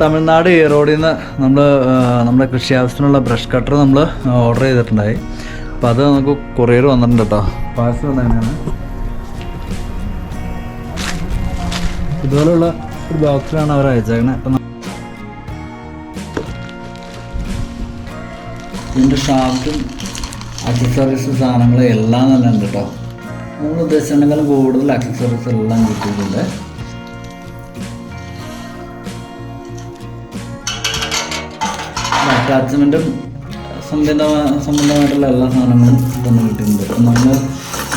തമിഴ്നാട് ഈറോഡിൽ നിന്ന് നമ്മൾ നമ്മുടെ കൃഷി ആവശ്യത്തിനുള്ള ബ്രഷ് കട്ടർ നമ്മൾ ഓർഡർ ചെയ്തിട്ടുണ്ടായി. അപ്പം അത് നമുക്ക് കൊറിയർ വന്നിട്ടുണ്ട് കേട്ടോ പാഴ്സൽ തന്നെയാണ് ഇതുപോലുള്ള ഒരു ബോക്സിലാണ് അവർ അയച്ചേക്കണേ. അപ്പം ഇതിന്റെ ഷാർട്ടും അക്സസറീസ് സാധനങ്ങളും എല്ലാം തന്നെ ഉണ്ട് കേട്ടോ നമ്മൾ ഉദ്ദേശിച്ചിട്ടുണ്ടെങ്കിലും കൂടുതൽ അക്സസറീസ് എല്ലാം കിട്ടിയിട്ടുണ്ട് അറ്റാച്ച്മെന്റും സംബന്ധ സംബന്ധമായിട്ടുള്ള എല്ലാ സാധനങ്ങളും തന്നെ കിട്ടുന്നുണ്ട് അപ്പം നമ്മൾ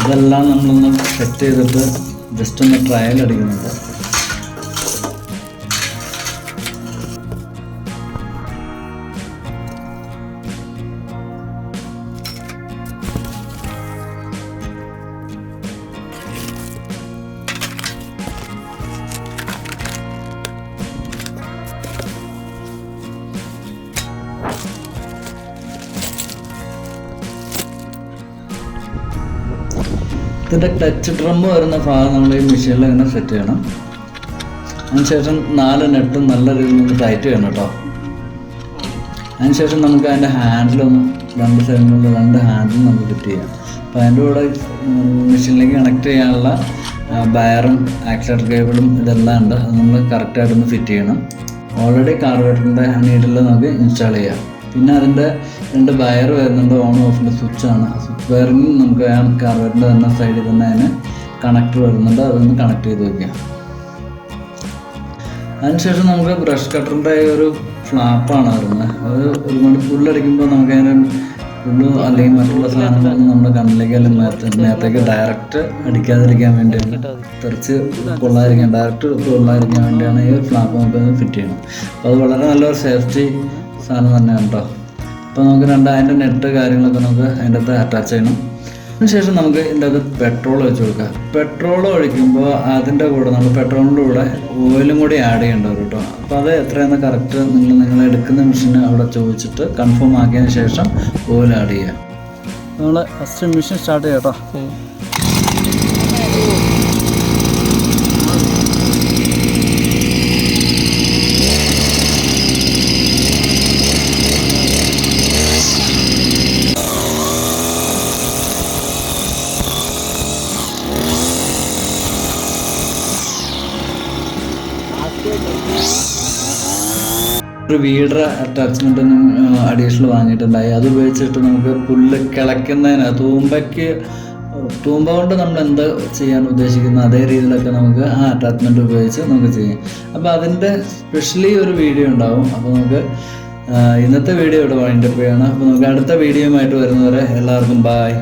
ഇതെല്ലാം നമ്മളൊന്ന് സെറ്റ് ചെയ്തിട്ട് ജസ്റ്റ് ഒന്ന് ട്രയൽ അടിക്കുന്നുണ്ട്. ഇതിന്റെ ടച്ച് ഡ്രം വരുന്ന ഭാഗം നമ്മൾ ഈ മെഷീനിൽ ഇങ്ങനെ സെറ്റ് ചെയ്യണം. അതിനുശേഷം നാല് നെട്ടും നല്ല രീതിയിൽ ഒന്ന് ടൈറ്റ് ചെയ്യണം കേട്ടോ അതിനുശേഷം നമുക്ക് അതിന്റെ ഹാൻഡിലൊന്ന് രണ്ട് സൈഡിലുള്ള രണ്ട് ഹാൻഡിലും നമുക്ക് ഫിറ്റ് ചെയ്യാം. അപ്പോൾ അതിന്റെ കൂടെ മെഷീനിലേക്ക് കണക്ട് ചെയ്യാനുള്ള ബയറും ആക്സിലേറ്റർ കേബിളും ഇതെല്ലാം ഉണ്ട്. അത് നമ്മൾ കറക്റ്റായിട്ടൊന്ന് ഫിറ്റ് ചെയ്യണം. ഓൾറെഡി കാർബേറ്ററിന്റെ നീഡിൽ നമുക്ക് ഇൻസ്റ്റാൾ ചെയ്യാം. പിന്നെ അതിന്റെ രണ്ട് വയർ വരുന്നുണ്ട് ഓൺ ഓഫിന്റെ സ്വിച്ചാണ് ആ സ്വിച്ച് വയറിന് നമുക്ക് ആ കർവറിന്റെ തന്നെ സൈഡിൽ തന്നെ അതിന് കണക്ട് വരുന്നുണ്ട് അതൊന്ന് കണക്ട് ചെയ്ത് വയ്ക്കുക അതിനുശേഷം നമുക്ക് ബ്രഷ് കട്ടറിന്റെ ഒരു ഫ്ലാപ്പാണ് വരുന്നത്. അത് ഒരുപാട് ഫുള്ളടിക്കുമ്പോൾ നമുക്ക് അതിന് ഫുള്ള് അല്ലെങ്കിൽ മറ്റുള്ള സാധനങ്ങളൊന്നും നമ്മുടെ കണ്ണിലേക്ക് അല്ലെങ്കിൽ നേരത്തേക്ക് ഡയറക്റ്റ് അടിക്കാതിരിക്കാൻ വേണ്ടിയാണ്. തെറിച്ച് കൊള്ളാതിരിക്കാൻ ഡയറക്റ്റ് കൊള്ളാതിരിക്കാൻ വേണ്ടിയാണ് ഈ ഫ്ലാപ്പ് നമുക്ക് ഫിറ്റ് ചെയ്യണം അപ്പോൾ അത് വളരെ നല്ലൊരു സേഫ്റ്റി സാധനം തന്നെയാണ് കേട്ടോ അപ്പോൾ നമുക്ക് രണ്ട് അതിന്റെ നെറ്റ് കാര്യങ്ങളൊക്കെ നമുക്ക് അതിന്റെ അകത്ത് അറ്റാച്ച് ചെയ്യണം. അതിനുശേഷം നമുക്ക് ഇതിന്റെ അകത്ത് പെട്രോൾ വെച്ച് കൊടുക്കാം. പെട്രോൾ ഒഴിക്കുമ്പോൾ അതിന്റെ കൂടെ നമ്മൾ പെട്രോളിന്റെ കൂടെ ഓയിലും കൂടി ആഡ് ചെയ്യേണ്ടി വരും കേട്ടോ അപ്പോൾ അത് എത്രയെന്ന് കറക്റ്റ് നിങ്ങൾ നിങ്ങൾ എടുക്കുന്ന മെഷീൻ അവിടെ ചോദിച്ചിട്ട് കൺഫേം ആക്കിയതിന് ശേഷം ഓയിൽ ആഡ് ചെയ്യുക നമ്മൾ ഫസ്റ്റ് മെഷീൻ സ്റ്റാർട്ട് ചെയ്യാം കേട്ടോ ഒരു വീടർ അറ്റാച്ച്മെന്റ് ഒന്നും അഡീഷണൽ വാങ്ങിയിട്ടുണ്ടായി. അത് ഉപയോഗിച്ചിട്ട് നമുക്ക് പുല്ല് കിളയ്ക്കുന്നതിന് തൂമ്പയ്ക്ക് തൂമ്പ കൊണ്ട് നമ്മൾ എന്ത് ചെയ്യാൻ ഉദ്ദേശിക്കുന്ന അതേ രീതിയിലൊക്കെ നമുക്ക് ആ അറ്റാച്ച്മെന്റ് ഉപയോഗിച്ച് നമുക്ക് ചെയ്യാം. അപ്പോൾ അതിന്റെ സ്പെഷ്യലി ഒരു വീഡിയോ ഉണ്ടാവും. അപ്പോൾ നമുക്ക് ഇന്നത്തെ വീഡിയോ ഇവിടെ വൈൻഡപ്പ് ചെയ്യണം. അപ്പോൾ നമുക്ക് അടുത്ത വീഡിയോയുമായിട്ട് വരുന്നവരെ എല്ലാവർക്കും ബായ്